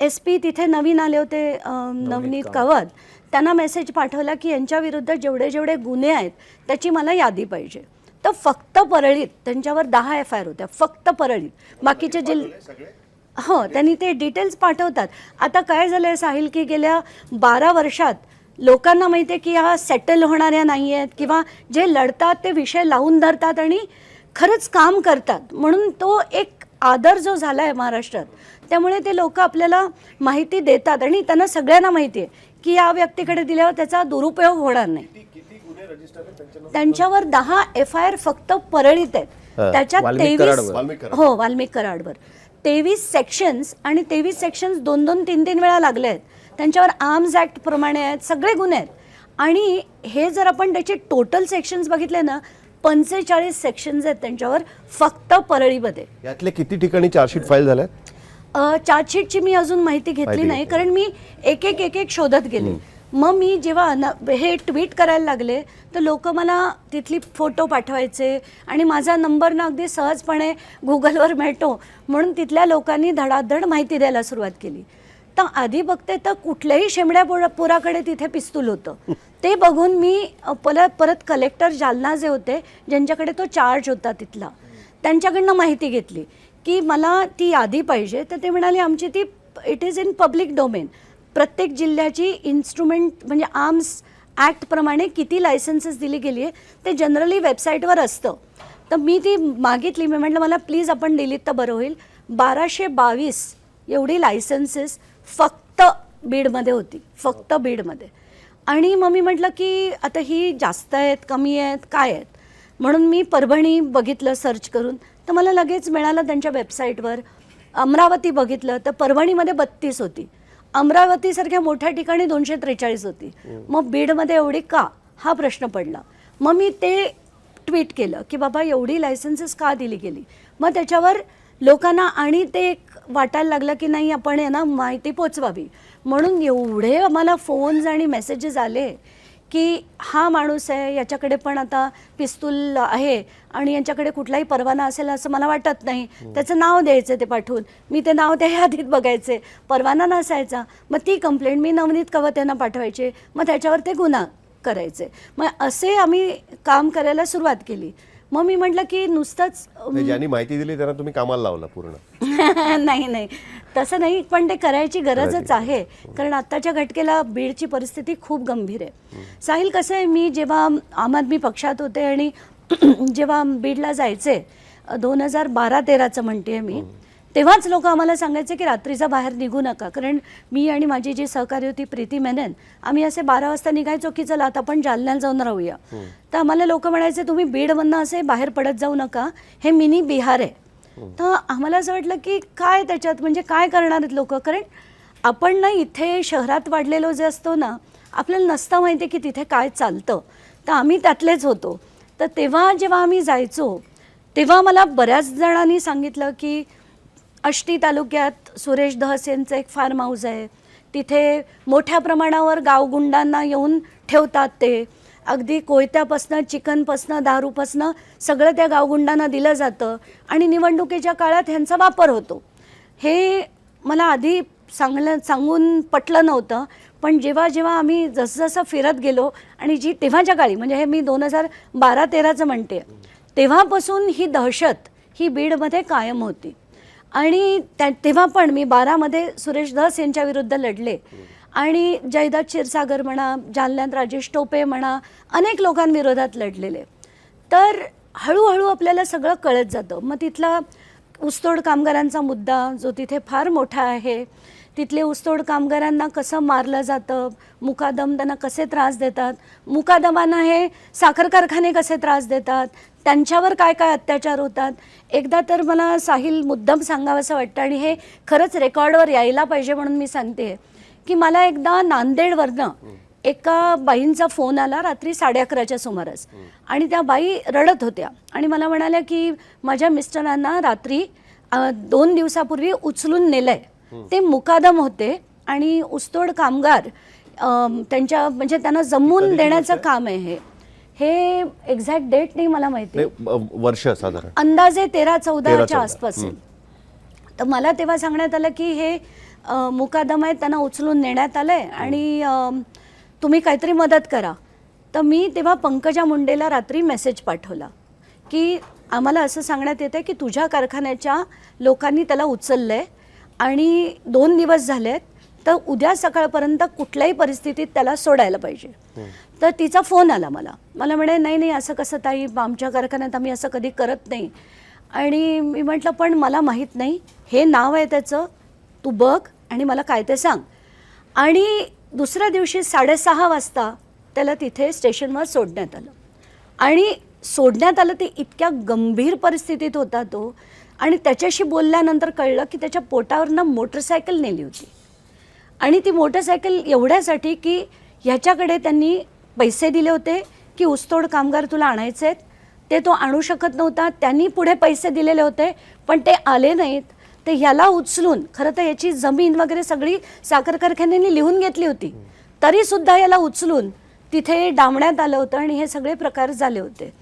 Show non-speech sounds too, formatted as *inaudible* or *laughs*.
S P तिथे नवीन आले होते नवनीत कावत. त्यांना मेसेज पाठवला की यांच्या विरुद्ध जेवढे जेवढे गुन्हे आहेत त्याची मला यादी पाहिजे. तर फक्त परळीत त्यांच्यावर दहा एफ आय आर होत्या फक्त परळीत. बाकीचे जिल्हे हो त्यांनी ते डिटेल्स पाठवतात. आता काय झालंय साहिल की गेल्या बारा वर्षात लोकांना माहिती आहे की ह्या सेटल होणाऱ्या नाही आहेत किंवा जे लढतात ते विषय लावून धरतात आणि खरंच काम करतात. म्हणून तो एक आदर जो झाला आहे महाराष्ट्रात त्यामुळे ते लोक आपल्याला माहिती देतात आणि त्यांना सगळ्यांना माहिती आहे की या व्यक्तीकडे दिल्यावर त्याचा दुरुपयोग होणार नाही. त्यांच्यावर दहा एफ आय आर फक्त परळीत आहेत. त्याच्यात वाल्मिक तेवीस कराडवर. वाल्मिक कराड. हो वाल्मिक कराडवर. तेवीस सेक्शन्स आणि तेवीस सेक्शन्स दोन दोन तीन तीन वेळा लागले आहेत. त्यांच्यावर आर्म्स ऍक्ट प्रमाणे आहेत सगळे गुन्हे आहेत. आणि हे जर आपण त्याचे टोटल सेक्शन्स बघितले ना पंचेचाळीस सेक्शन्स आहेत त्यांच्यावर फक्त परळीमध्ये. यातले किती ठिकाणी चार्जशीट फाईल झाल्या चार्जशीटची मी अजून माहिती घेतली नाही कारण मी एक एक एक एक शोधत गेले. मग मी जेव्हा हे ट्विट करायला लागले तर लोक मला तिथली फोटो पाठवायचे आणि माझा नंबर ना अगदी सहजपणे गुगलवर मिळतो म्हणून तिथल्या लोकांनी धडाधड माहिती द्यायला सुरुवात केली. तर आधी बघते तर कुठल्याही शेमड्या पोरा पोराकडे तिथे पिस्तूल होतं. *laughs* ते बघून मी परत परत कलेक्टर जालना जे होते ज्यांच्याकडे तो चार्ज होता तिथला त्यांच्याकडनं माहिती घेतली. की मला ती यादी पाहिजे. तर ते म्हणाले आमची ती it is in public domain प्रत्येक जिल्ह्याची इन्स्ट्रुमेंट म्हणजे आर्म्स ॲक्टप्रमाणे किती लायसन्सेस दिली गेली आहे ते जनरली वेबसाईटवर असतं. तर मी ती मागितली. मी म्हटलं मला प्लीज आपण दिलीत तर बरं होईल. बाराशे बावीस एवढी लायसन्सेस फक्त बीडमध्ये होती. फक्त बीडमध्ये. आणि मग मी म्हटलं की आता ही जास्त आहेत कमी आहेत काय आहेत? म्हणून मी परभणी बघितलं सर्च करून. तर मला लगेच मिळालं त्यांच्या वेबसाईटवर अमरावती बघितलं तर परभणीमध्ये बत्तीस होती. अमरावतीसारख्या मोठ्या ठिकाणी दोनशे त्रेचाळीस होती. मग बीडमध्ये एवढी का? हा प्रश्न पडला. मग मी ते ट्विट केलं की बाबा एवढी लायसन्सेस का दिली गेली? मग त्याच्यावर लोकांना आणि ते एक वाटायला लागलं की नाही आपण यांना माहिती पोचवावी. म्हणून एवढे आम्हाला फोन्स आणि मेसेजेस आले. की हा माणूस आहे याच्याकडे पण आता पिस्तूल आहे आणि यांच्याकडे कुठलाही परवाना असेल असं मला वाटत नाही. त्याचं नाव द्यायचं ते पाठवून. मी ते नाव त्या यादीत बघायचे. परवाना नसायचा. मग ती कंप्लेंट मी नवनीत कवत यांना पाठवायचे. मग त्याच्यावर ते गुन्हा करायचे. मग असे आम्ही काम करायला सुरुवात केली. मग मी म्हटलं की नुसतंच ज्यांनी माहिती दिली त्यांना तुम्ही कामाला लावला पूर्ण. *laughs* नाही नाही. तसं नाही पण ते करायची गरजच आहे. कारण आत्ताच्या घटकेला बीडची परिस्थिती खूप गंभीर आहे. साहिल कसं आहे मी जेव्हा आम आदमी पक्षात होते आणि *clears throat* जेव्हा बीडला जायचे दोन हजार बारा तेराचं म्हणते मी तेव्हाच लोक आम्हाला सांगायचे की रात्रीचा बाहेर निघू नका. कारण मी आणि माझी जी सहकारी होती प्रीती मेनन आम्ही असे बारा वाजता निघायचो की चला आता आपण जालन्याला जाऊन राहूया. तर आम्हाला लोक म्हणायचे तुम्ही बीडमधनं असे बाहेर पडत जाऊ नका. हे मिनी बिहार आहे. तर आम्हाला असं वाटलं की काय त्याच्यात म्हणजे काय करणार आहेत लोक? कारण आपण ना इथे शहरात वाढलेलो जे असतो ना आपल्याला नसता माहिती आहे की तिथे काय चालतं. तर आम्ही त्यातलेच होतो. तर तेव्हा जेव्हा आम्ही जायचो तेव्हा मला बऱ्याच जणांनी सांगितलं की अष्टी तालुक्यात सुरेश धस यांचं एक फार्म हाऊस आहे. तिथे मोठ्या प्रमाणावर गावगुंडांना येऊन ठेवतात ते. अगदी कोयत्यापासनं चिकनपासनं दारूपासनं सगळं त्या गावगुंडांना दिलं जातं आणि निवडणुकीच्या काळात ह्यांचा वापर होतो. हे मला आधी सांगलं सांगून पटलं नव्हतं पण जेव्हा जेव्हा आम्ही जसं जसं फिरत गेलो आणि जी तेव्हाच्या काळी म्हणजे हे मी दोन हजार बारा तेराचं म्हणते तेव्हापासून ही दहशत ही बीडमध्ये कायम होती. आणि त्या तेव्हा पण मी बारामध्ये सुरेश धस यांच्या विरुद्ध लढले. आणि जयदत्त क्षीरसागर म्हणा जालन्यात राजेश टोपे म्हणा अनेक लोकांविरोधात लढलेले. तर हळूहळू आपल्याला सगळं कळत जातं. मग तिथला ऊसतोड कामगारांचा मुद्दा जो तिथे फार मोठा आहे तिथले ऊसतोड कामगारांना कसं मारलं जातं मुकादम त्यांना कसे त्रास देतात मुकादमांना हे साखर कारखाने कसे त्रास देतात त्यांच्यावर काय काय अत्याचार होतात एकदा तर मला साहिल मुद्दाम सांगावंसं वाटतं आणि हे खरंच रेकॉर्डवर यायला पाहिजे म्हणून मी सांगते. की मला एकदा नांदेडवरनं एका बाईंचा फोन आला रात्री साडे अकराच्या सुमारास आणि त्या बाई रडत होत्या. आणि मला म्हणाल्या की माझ्या मिस्टरांना रात्री दोन दिवसापूर्वी उचलून नेलंय. ते मुकादम होते आणि ऊसतोड कामगार त्यांच्या म्हणजे त्यांना जमवून देण्याचं काम आहे हे. हे एक्झॅक्ट डेट नाही मला माहिती. वर्ष साधारण. अंदाजे तेरा चौदाच्या 13-14, आसपास. तर मला तेव्हा सांगण्यात आलं की हे मुकादम आहे त्यांना उचलून नेण्यात आलं आहे आणि तुम्ही काहीतरी मदत करा. तर मी तेव्हा पंकजा मुंडेला रात्री मेसेज पाठवला की आम्हाला असं सांगण्यात येतं की तुझ्या कारखान्याच्या लोकांनी त्याला उचललं आहे आणि दोन दिवस झालेत तर उद्या सकाळपर्यंत कुठल्याही परिस्थितीत त्याला सोडायला पाहिजे. तर तिचा फोन आला मला. मला म्हणे नाही नाही असं कसं ताई आमच्या कारखान्यात आम्ही असं कधी करत नाही. आणि मी म्हटलं पण मला माहीत नाही हे नाव आहे त्याचं तू बघ. आणि मला काय ते सांग. आणि दुसऱ्या दिवशी साडेसहा वाजता त्याला तिथे स्टेशनवर सोडण्यात आलं. आणि सोडण्यात आलं ते इतक्या गंभीर परिस्थितीत होता तो. आणि त्याच्याशी बोलल्यानंतर कळलं की त्याच्या पोटावरनं मोटरसायकल नेली होती. आणि ती मोटरसायकल एवढ्यासाठी की ह्याच्याकडे त्यांनी पैसे दिले होते की ऊसतोड कामगार तुला आणायचे आहेत ते तो आणू शकत नव्हता. त्यांनी पुढे पैसे दिलेले होते पण ते आले नाहीत. ते ह्याला उचलून खरं तर याची जमीन वगैरे सगळी साखर कारखान्याने लिहून घेतली होती. तरी सुद्धा याला उचलून तिथे डांबण्यात आलं होतं आणि हे सगळे प्रकार झाले होते.